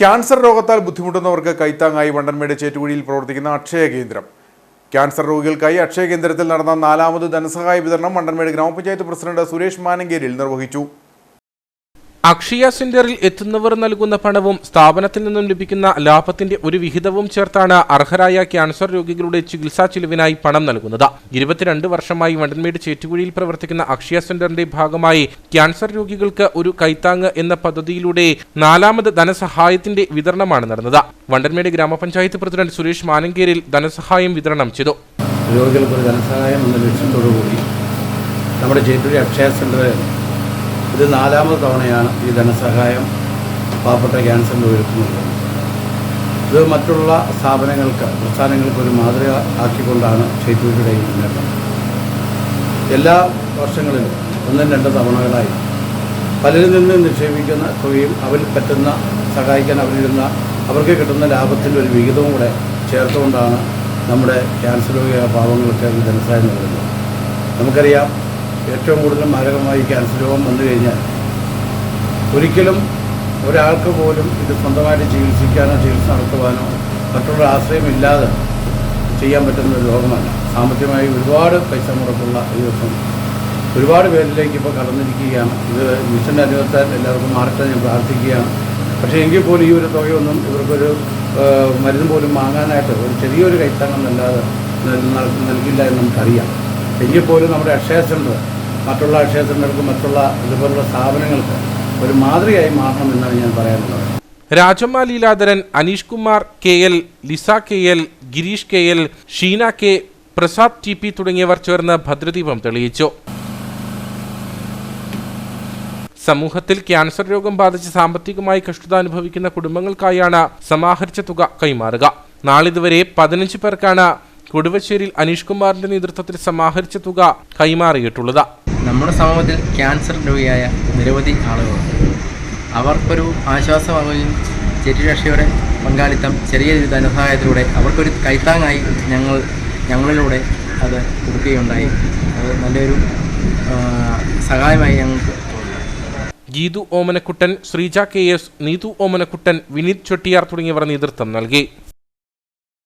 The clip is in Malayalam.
ക്യാൻസർ രോഗത്താൽ ബുദ്ധിമുട്ടുന്നവർക്ക് കൈത്താങ്ങായി വണ്ടൻമേട് ചേറ്റുകുഴിയിൽ പ്രവർത്തിക്കുന്ന അക്ഷയ കേന്ദ്രം. ക്യാൻസർ രോഗികൾക്കായി അക്ഷയ കേന്ദ്രത്തിൽ നടന്ന നാലാമത് ധനസഹായ വിതരണം വണ്ടൻമേട് ഗ്രാമപഞ്ചായത്ത് പ്രസിഡന്റ് സുരേഷ് മാനങ്കേരിൽ നിർവഹിച്ചു. അക്ഷയ സെന്ററിൽ എത്തുന്നവർ നൽകുന്ന പണവും സ്ഥാപനത്തിൽ നിന്നും ലഭിക്കുന്ന ലാഭത്തിന്റെ ഒരു വിഹിതവും ചേർത്താണ് അർഹരായ ക്യാൻസർ രോഗികളുടെ ചികിത്സാ ചിലവിനായി പണം നൽകുന്നത്. ഇരുപത്തിരണ്ട് വർഷമായി വണ്ടൻമേട് ചേറ്റുകുഴിയിൽ പ്രവർത്തിക്കുന്ന അക്ഷയ സെന്ററിന്റെ ഭാഗമായി ക്യാൻസർ രോഗികൾക്ക് ഒരു കൈത്താങ് എന്ന പദ്ധതിയിലൂടെ നാലാമത് ധനസഹായത്തിന്റെ വിതരണമാണ് നടന്നത്. വണ്ടൻമേട് ഗ്രാമപഞ്ചായത്ത് പ്രസിഡന്റ് സുരേഷ് മാനങ്കേരിൽ ധനസഹായം വിതരണം ചെയ്തു. രോഗികൾക്ക് ധനസഹായം എന്ന ലക്ഷ്യത്തോടു കൂടി നമ്മുടെ ചേറ്റുകുഴി അക്ഷയ സെന്ററിൽ ഇത് നാലാമത് തവണയാണ് ഈ ധനസഹായം പാവപ്പെട്ട ക്യാൻസറിന്റെ ഒരുക്കുന്നത്. ഇത് മറ്റുള്ള സ്ഥാപനങ്ങൾക്ക് പ്രസ്ഥാനങ്ങൾക്ക് ഒരു മാതൃക ആക്കിക്കൊണ്ടാണ് ചേറ്റൂരിയുടെ ഈ മുന്നേറ്റം. എല്ലാ വർഷങ്ങളിലും ഒന്നും രണ്ട് തവണകളായി പലരിൽ നിന്ന് നിക്ഷേപിക്കുന്ന തുകയും അവരിൽ പറ്റുന്ന സഹായിക്കാൻ അവരിരുന്ന അവർക്ക് കിട്ടുന്ന ലാഭത്തിന്റെ ഒരു വിഹിതവും കൂടെ ചേർത്തുകൊണ്ടാണ് നമ്മുടെ ക്യാൻസർ രോഗിയായ പാവങ്ങൾക്ക് ധനസഹായം നൽകുന്നത്. നമുക്കറിയാം ഏറ്റവും കൂടുതൽ മാരകമായി ക്യാൻസർ രോഗം വന്നു കഴിഞ്ഞാൽ ഒരിക്കലും ഒരാൾക്ക് പോലും ഇത് സ്വന്തമായിട്ട് ചികിത്സിക്കാനോ ചികിത്സ നടത്തുവാനോ മറ്റുള്ള ആശ്രയമില്ലാതെ ചെയ്യാൻ പറ്റുന്ന ഒരു രോഗമല്ല. സാമ്പത്തികമായി ഒരുപാട് പൈസ മുടക്കുള്ള ദിവസം. ഒരുപാട് പേരിലേക്ക് ഇപ്പോൾ കടന്നിരിക്കുകയാണ്. ഇത് മിഷന്റെ അനുഭവത്താൽ എല്ലാവർക്കും മാറട്ടെ ഞാൻ പ്രാർത്ഥിക്കുകയാണ്. പക്ഷേ എങ്കിൽ പോലും ഈ ഒരു തുകയൊന്നും ഇവർക്കൊരു മരുന്ന് പോലും വാങ്ങാനായിട്ട് ഒരു ചെറിയൊരു കൈത്താങ്ങം അല്ലാതെ നൽ- നൽകില്ല എന്ന് നമുക്കറിയാം. എങ്കിൽ പോലും നമ്മുടെ അക്ഷയ സെന്റർ മറ്റുള്ള അക്ഷയ സെന്ററുകൾക്ക് മറ്റുള്ള ഇതുപോലുള്ള സ്ഥാപനങ്ങൾക്ക് ഒരു മാതൃകയായി മാറണമെന്നാണ് ഞാൻ പറയാനുള്ളത്. Rajamma Leeladharan Aneesh Kumar K L Lisa K L Gireesh K L Sheena K Prasad T P തുടങ്ങിയവർ ചേർന്ന് ഭദ്രദീപം തെളിയിച്ചു. സമൂഹത്തിൽ ക്യാൻസർ രോഗം ബാധിച്ച് സാമ്പത്തികമായി കഷ്ടത അനുഭവിക്കുന്ന കുടുംബങ്ങൾക്കായാണ് സമാഹരിച്ച തുക കൈമാറുക. നാളിതുവരെ പതിനഞ്ച് പേർക്കാണ് കൊടുവശ്ശേരിയിൽ അനീഷ് കുമാറിന്റെ നേതൃത്വത്തിൽ സമാഹരിച്ച തുക കൈമാറിയിട്ടുള്ളത്. നമ്മുടെ സമൂഹത്തിൽ ക്യാൻസർ രോഗിയായ നിരവധി ആളുകൾ അവർക്കൊരു ആശ്വാസമാവുകയും ചെറ്റുരക്ഷയുടെ പങ്കാളിത്തം ചെറിയ ഒരു ധനസഹായത്തിലൂടെ അവർക്കൊരു കൈത്താങ്ങായി ഞങ്ങൾ ഞങ്ങളിലൂടെ അത് കൊടുക്കുകയുണ്ടായി. അത് നല്ലൊരു സഹായമായി ഞങ്ങൾക്ക് ജീതു ഗീതു ഓമനക്കുട്ടൻ ശ്രീജ കെ എസ് നീതു ഓമനക്കുട്ടൻ വിനീത് ചൊട്ടിയാർ തുടങ്ങിയവർ നേതൃത്വം നൽകി.